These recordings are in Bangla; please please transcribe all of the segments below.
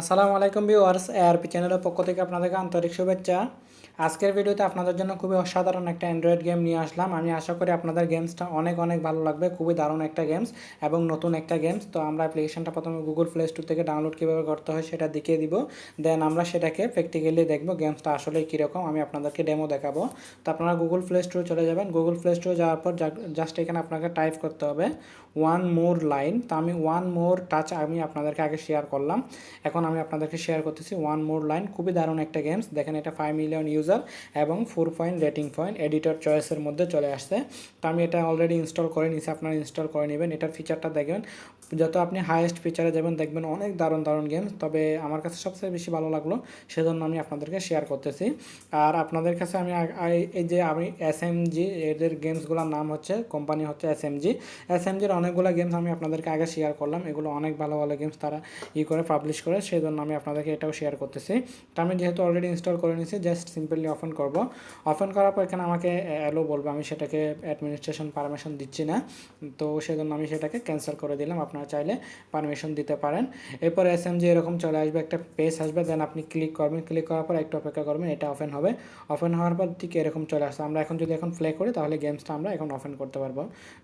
আসসালামু আলাইকুম ভিউয়ার্স এআরপি চ্যানেলের পক্ষ থেকে আপনাদেরকে আন্তরিক শুভেচ্ছা। আজকের ভিডিওতে আপনাদের জন্য খুবই অসাধারণ একটা অ্যান্ড্রয়েড গেম নিয়ে আসলাম। আমি আশা করি আপনাদের গেমসটা অনেক অনেক ভালো লাগবে। খুবই দারুণ একটা গেমস এবং নতুন একটা গেমস তো আমরা অ্যাপ্লিকেশনটা প্রথমে গুগল প্লে স্টোর থেকে ডাউনলোড কীভাবে করতে হয় সেটা দেখিয়ে দিব। দেন আমরা সেটাকে প্র্যাকটিক্যালি দেখব গেমসটা আসলে কীরকম, আমি আপনাদেরকে ডেমো দেখাবো। তো আপনারা গুগল প্লে স্টোরে চলে যাবেন। গুগল প্লে স্টোরে যাওয়ার পর জাস্ট এখানে আপনাকে টাইপ করতে হবে। ওয়ান মোর লাইন তো আমি ওয়ান মোর টাচ আমি আপনাদেরকে আগে শেয়ার করলাম। এখন আমি আপনাদেরকে শেয়ার করতেছি ওয়ান মোর লাইন খুবই দারুণ একটা গেমস দেখেন এটা ফাইভ মিলিয়ন ইউজার এবং four point rating point editor চয়েসের মধ্যে চলে আসছে। তো আমি এটা অলরেডি ইনস্টল করে নিছি আপনারা ইনস্টল করে নেবেন। এটার ফিচারটা দেখবেন। যত আপনি হাইয়েস্ট ফিচারে যাবেন, দেখবেন অনেক দারুণ দারুণ গেমস তবে আমার কাছে সবচেয়ে বেশি ভালো লাগল, সেজন্য আমি আপনাদেরকে শেয়ার করতেছি। আর আপনাদের কাছে আমি এই যে আমি এস এম জি এদের গেমসগুলোর নাম হচ্ছে কোম্পানি হচ্ছে S M G S M জির অনেকগুলো গেমস আমি আপনাদেরকে আগে শেয়ার করলাম, এগুলো অনেক ভালো ভালো গেমস তারা ই করে পাবলিশ করে সেই জন্য আমি আপনাদেরকে এটাও শেয়ার করতেছি। তো আমি যেহেতু অলরেডি ইনস্টল করে নিয়েছি জাস্ট সিম্পলি ওপেন করব। ওপেন করার পর এখানে আমাকে অ্যালো বলব, আমি সেটাকে অ্যাডমিনিস্ট্রেশন পারমিশন দিচ্ছি না। তো সেজন্য আমি সেটাকে ক্যান্সেল করে দিলাম আপনারা চাইলে পারমিশন দিতে পারেন। এরপর এস এম এরকম চলে আসবে, একটা পেজ আসবে দেন আপনি ক্লিক করবেন। ক্লিক করার পর একটু অপেক্ষা করবেন, এটা ওপেন হবে। ওপেন হওয়ার পর ঠিক এরকম চলে আসছে আমরা এখন যদি এখন প্লে করি, তাহলে গেমসটা আমরা এখন ওপেন করতে পারব।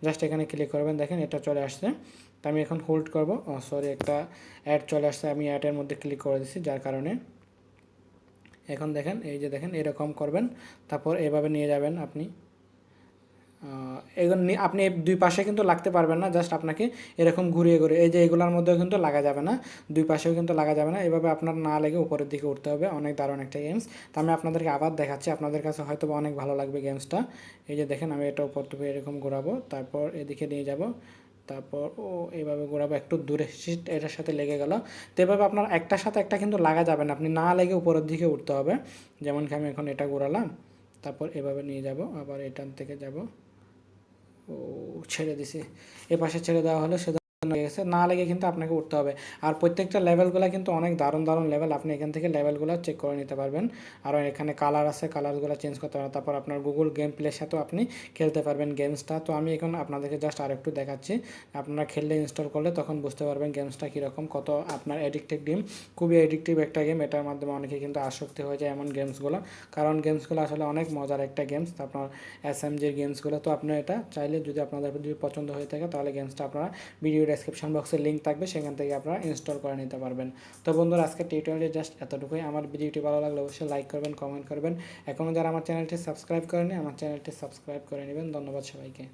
জাস্ট এখানে ক্লিক করবেন, দেখেন এটা চলে আসছে। তো আমি এখন হোল্ড করব। সরি একটা অ্যাড চলে আসছে। আমি অ্যাডের মধ্যে ক্লিক করে দিচ্ছি যার কারণে এখন দেখেন, এই যে দেখেন, এরকম করবেন। তারপর এভাবে নিয়ে যাবেন আপনি। আহ, এগুলো নি- আপনি দুই পাশে কিন্তু লাগতে পারবেন না জাস্ট আপনাকে এরকম ঘুরিয়ে ঘুরে এই যে এগুলোর মধ্যেও কিন্তু লাগা যাবে না দুই পাশেও কিন্তু লাগা যাবে না এভাবে আপনার না লেগে উপরের দিকে উঠতে হবে অনেক দারুণ একটা গেমস তা আমি আপনাদেরকে আবার দেখাচ্ছি আপনাদের কাছে হয়তো অনেক ভালো লাগবে গেমসটা এই যে দেখেন আমি এটা উপর থেকে এরকম ঘোরাবো তারপর এদিকে নিয়ে যাব তারপর ও এইভাবে ঘোরাবো একটু দূরে এটার সাথে লেগে গেল। তো এভাবে আপনার একটার সাথে একটা কিন্তু লাগা যাবে না আপনি না লেগে উপরের দিকে উঠতে হবে যেমন কি আমি এখন এটা ঘোরালাম তারপর এভাবে নিয়ে যাব আবার এটার থেকে যাব। ছেড়ে দিছি। এ পাশে ছেড়ে দেওয়া হলো সেজন্য হয়ে গেছে না লেগে কিন্তু আপনাকে উঠতে হবে। আর প্রত্যেকটা লেভেলগুলো কিন্তু অনেক দারুণ দারুণ লেভেল আপনি এখান থেকে লেভেলগুলো চেক করে নিতে পারবেন। আর এখানে কালার আছে কালারগুলো চেঞ্জ করতে পারবেন তারপর আপনার গুগল গেম প্লের সাথেও আপনি খেলতে পারবেন গেমসটা তো আমি এখন আপনাদেরকে জাস্ট আরেকটু দেখাচ্ছি। আপনারা খেললে ইনস্টল করলে তখন বুঝতে পারবেন গেমসটা কীরকম, কত আপনার এডিক্টিভ গেম খুবই এডিক্টিভ একটা গেম এটার মাধ্যমে অনেকে কিন্তু আসক্তি হয়ে যায় এমন গেমসগুলো কারণ গেমসগুলো আসলে অনেক মজার একটা গেমস আপনার এস এম জির গেমসগুলো তো আপনার এটা চাইলে যদি আপনাদের যদি পছন্দ হয়ে থাকে, তাহলে গেমসটা আপনারা ভিডিও ডেসক্রিপশন বক্সে লিঙ্ক থাকবে, সেখান থেকে আপনারা ইনস্টল করে নিতে পারবেন। তো বন্ধুরা, আজকে টিউটোরিয়ালে জাস্ট এতটুকুই। আমার ভিডিওটি ভালো লাগলে অবশ্যই লাইক করবেন কমেন্ট করবেন। এখনও যারা আমার চ্যানেলটি সাবস্ক্রাইব করেনি আমার চ্যানেলটি সাবস্ক্রাইব করে নেবেন। ধন্যবাদ সবাইকে।